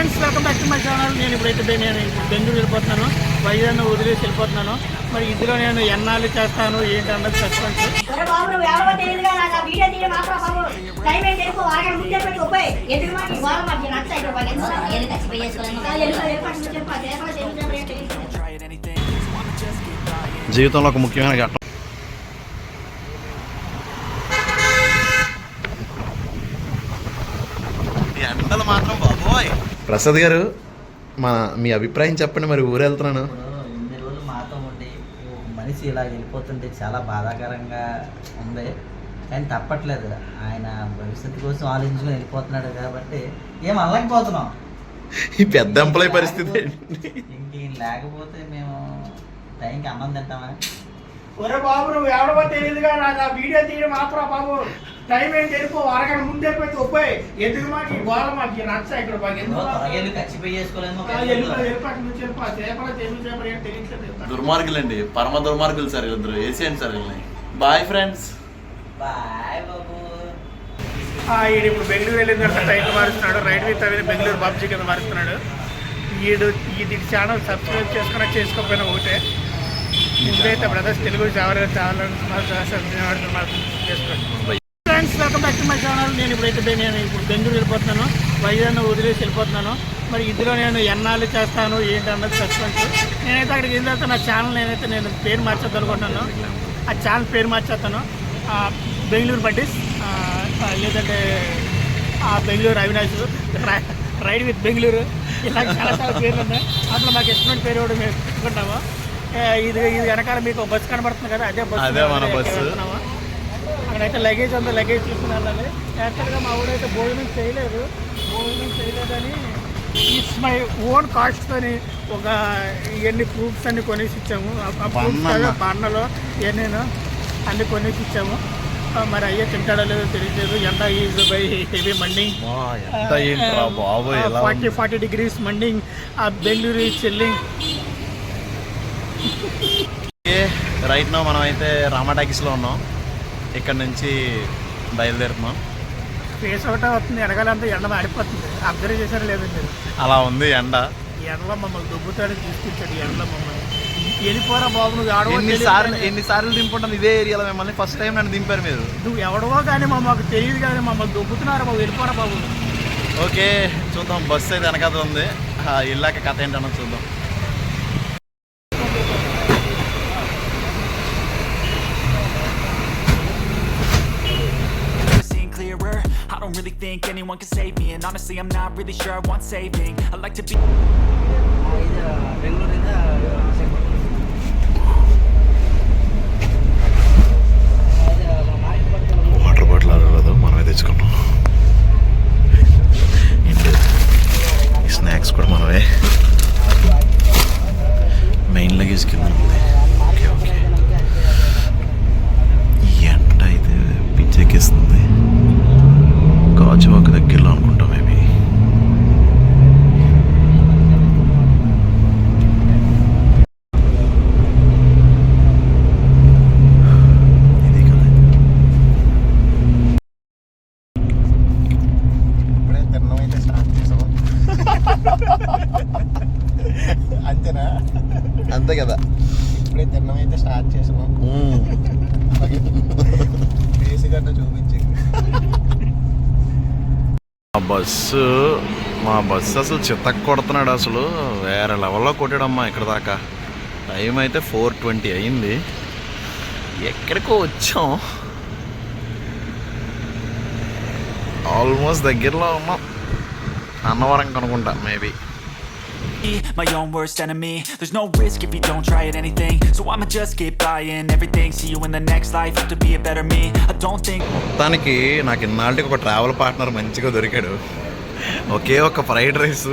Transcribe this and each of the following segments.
Friends welcome back to my channel నేను ఇప్పుడైతే నేను ఇప్పుడు బెంగళూరు వెళ్ళిపోతున్నాను. వైజాగ్ వదిలేసి వెళ్ళిపోతున్నాను. మరి ఇందులో నేను ఎన్నాళ్ళు చేస్తాను ఏంటి అన్నది చేసుకోలేము జీవితంలో ఒక ముఖ్యమైన ఘట్టం. ఎండలు మాత్రం బాబోయ్. ప్రసాద్ గారు మన మీ అభిప్రాయం చెప్పండి మరి ఊరు వెళ్తున్నాను ఇన్ని రోజులు మాతో ఉండి మనిషి ఇలా వెళ్ళిపోతుంటే చాలా బాధాకరంగా ఉంది. కానీ తప్పట్లేదు. ఆయన భవిష్యత్తు కోసం ఆలోచించుకొని వెళ్ళిపోతున్నాడు కాబట్టి ఏం అనలేకపోతున్నాం. ఈ పెద్ద ఎంప్లాయ్ పరిస్థితి? ఇంక లేకపోతే మేము టైంకి అన్నం తింటామా? ఒరే బాబు నువ్వు ఎవడో తెలియదుగా నాకు ఆ వీడియో తీయడం మాత్రం బాబు. టైం ఏంటి? వెళ్ళిపో అరగంట ముందే పెట్టి పోయి ఎందుకు మాకు ఈ గోళ మాకు నచ్చ ఇక్కడ మాకు? ఎందుకు దుర్మార్గులండి పరమ దుర్మార్గులు సార్ ఇద్దరు వేసేయండి సార్ వీళ్ళని. బాయ్ ఫ్రెండ్స్ బాయ్ బాబు. ఆ, ఈడు ఇప్పుడు బెంగళూరు వెళ్ళిన తర్వాత టైటిల్ మారుస్తున్నాడు. రైట్ విత్ అనేది బెంగళూరు బాబ్జీ కింద మారుస్తున్నాడు. ఈడు ఇది ఛానల్ సబ్స్క్రైబ్ చేసుకున్నా చేసుకోకపోయినా ఒకటే. ఇప్పుడైతే బ్రదర్స్ తెలుగు చాలా చాలా చేసుకోండి. Welcome back to my channel నేను ఇప్పుడైతే నేను ఇప్పుడు బెంగళూరు వెళ్ళిపోతున్నాను. వైజాగ్ వదిలేసి వెళ్ళిపోతున్నాను. మరి ఇందులో నేను ఎన్నాళ్ళు చేస్తాను ఏంటి అన్నది సస్పెన్స్ నేనైతే అక్కడికి వెళ్ళిన తర్వాత నా ఛానల్ నేనైతే నేను పేరు మార్చేద్దాం అనుకుంటున్నాను. ఆ ఛానల్ పేరు మార్చేస్తాను. బెంగళూరు బడ్డీస్ లేదంటే ఆ బెంగళూరు అవినాష్ రైడ్ విత్ బెంగళూరు. ఇలా చాలా చాలా పేర్లు ఉన్నాయి. అందులో మాకు ఇష్టమైన పేరు కూడా మేము పెట్టుకుంటాము ఇది ఇది వెనకాల మీకు బస్సు కనబడుతుంది కదా అదే బస్సు. అక్కడైతే లగేజ్ అంతా లగేజ్ తీసుకుని వెళ్ళాలి యాక్చువల్గా మా ఊడైతే భోజనం చేయలేదు. భోజనం చేయలేదని ఇట్స్ మై ఓన్ కాస్ట్తోని ఒక ఇవన్నీ ప్రూఫ్స్ అన్ని కొనేసి ఇచ్చాము. ఆ- బన్నలో ఇవన్నీ అన్ని కొనేసి ఇచ్చాము. మరి అయ్యే తింటాడో లేదో తెలియలేదు ఎండ ఈజ్ బై హెవీ మండింగ్. ఎంత ఫార్టీ ఫార్టీ డిగ్రీస్ మండింగ్. ఆ బెంగళూరు చెల్లింగ్. రైట్ నో మనం అయితే రామా టాకీస్లో ఉన్నాం. ఇక్కడ నుంచి బయలుదేరుతున్నాం. ఫేస్ అవుట్ అవుతుంది వెనకాలంతా ఎండ మాడిపోతుంది అబ్జర్వ్ చేశారు లేదండి అలా ఉంది ఎండ. ఈ ఎండలో మమ్మల్ని దుబ్బుతాడు తీసుకొచ్చాడు ఈ ఎండలో మమ్మల్ని. వెళ్ళిపోరా బాబు నువ్వు ఎవడవో ఎన్నిసార్లు ఎన్నిసార్లు దింపుంటాను ఇదే ఏరియాలో మిమ్మల్ని? ఫస్ట్ టైం నన్ను దింపారు మీరు. నువ్వు ఎవడవో కానీ మా మాకు తెలియదు కానీ మమ్మల్ని దుబ్బుతున్నారు బాబు వెళ్ళిపోరా బాబు. ఓకే చూద్దాం. బస్సు అయితే వెనకాల ఉంది. వెళ్ళాక కథ ఏంటన్నది చూద్దాం never seen clearer I don't really think anyone can save me And honestly I'm not really sure I want saving I like to be water bottle అడగలేదు మనమే తెచ్చుకున్నాం ఏంటి ఈ స్నాక్స్ కూడా మనమే మెయిన్ లగేజ్ కింద ఉంది ఓకే ఓకే ఈ ఎండ అయితే పిచ్చెక్కిస్తుంది గాజువాక దగ్గరలో అనుకుంటా మేబీ ఇది కదా ఇప్పుడే తిరణం అయితే స్టార్ట్ చేసాము అంతేనా అంతే కదా. ఇప్పుడే తిరణం అయితే స్టార్ట్ గంట చూపించి మా బస్సు మా బస్సు అసలు చిత్తకు కొడుతున్నాడు అసలు. వేరే లెవెల్లో కొట్టాడమ్మా ఇక్కడ దాకా. టైం అయితే ఫోర్ ట్వంటీ అయింది. ఎక్కడికో వచ్చాం. ఆల్మోస్ట్ దగ్గరలో ఉన్నాం. Annavaram కనుకుంటా maybe. My own worst enemy There's no risk if you don't try at anything So I'ma just keep buying everything See you in the next life, have to be a better me I don't think మొత్తానికి నాకు ఇన్నాళ్ళకి ఒక travel partner మంచిగా దొరికాడు ఒకే ఒక fried rice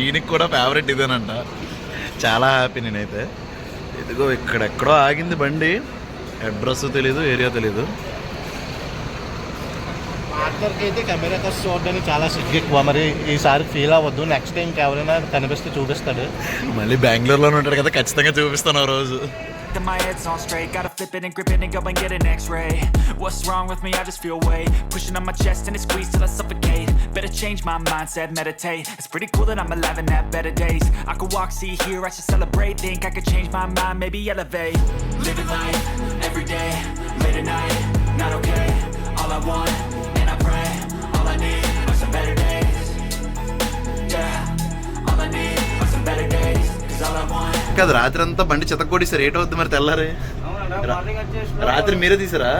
ఈయనకి కూడా favourite ఇదేనంట చాలా హ్యాపీ నేనైతే ఇదిగో ఇక్కడెక్కడో ఆగింది బండి అడ్రస్ తెలీదు ఏరియా తెలీదు పార్ట్నర్కి అయితే కెమెరా కోసం చూడడానికి చాలా సిగ్గు ఎక్కువ మరి ఈసారి ఫీల్ అవ్వద్దు నెక్స్ట్ టైం ఎవరైనా కనిపిస్తే చూపిస్తాడు మళ్ళీ బెంగళూరులోనే ఉంటాడు కదా ఖచ్చితంగా చూపిస్తాను ఆ రోజు my head's on straight. Gotta flip it and grip it and go and get an x ray. What's wrong with me? I just feel weight pushing on my chest and it squeezes till I suffocate. Better change my mindset, meditate. It's pretty cool that I'm alive and have better days. I could walk, see, hear, I should celebrate. Think I could change my mind, maybe elevate. Living life every day, late at night, not okay. All I want, కాదు రాత్రి అంతా బండి చితకొడిసారు ఏట అవుద్ది మరి తెల్లారే. రాత్రి మీరే తీసారా?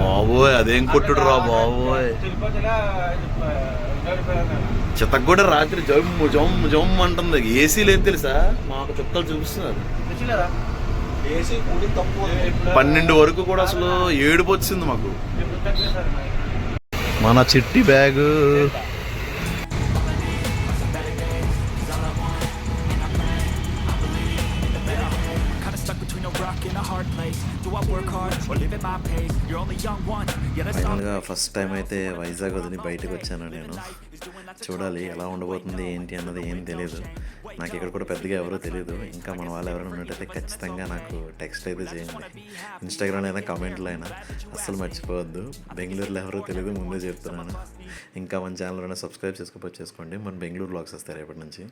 బాబోయ్ అదేం కొట్టుడు రా బాబోయ్. చితక్ కూడా రాత్రి జమ్ము జమ్ము జమ్ము అంటుంది. ఏసీ లేదు తెలుసా? మాకు చుక్కలు చూపిస్తున్నారు. ఏసీ కూడి తప్పు పన్నెండు వరకు కూడా అసలు ఏడుపు వచ్చింది మాకు. మన చిట్టి బ్యాగ్. ఫైనల్గా ఫస్ట్ టైం అయితే వైజాగ్ వదిలి బయటకు వచ్చాను నేను. చూడాలి ఎలా ఉండబోతుంది ఏంటి అన్నది ఏం తెలియదు నాకు ఇక్కడ కూడా పెద్దగా ఎవరో తెలియదు ఇంకా మన వాళ్ళు ఎవరైనా ఉన్నట్టయితే ఖచ్చితంగా నాకు టెక్స్ట్ అయితే చేయండి. ఇన్స్టాగ్రామ్ అయినా కామెంట్లో అయినా అస్సలు మర్చిపోవద్దు. బెంగళూరులో ఎవరో తెలియదు ముందే చెప్తున్నాను. ఇంకా మన ఛానల్ సబ్స్క్రైబ్ చేసుకోవచ్చు చేసుకోండి. మన బెంగళూరు బ్లాగ్స్ వస్తాయి రేపటి నుంచి.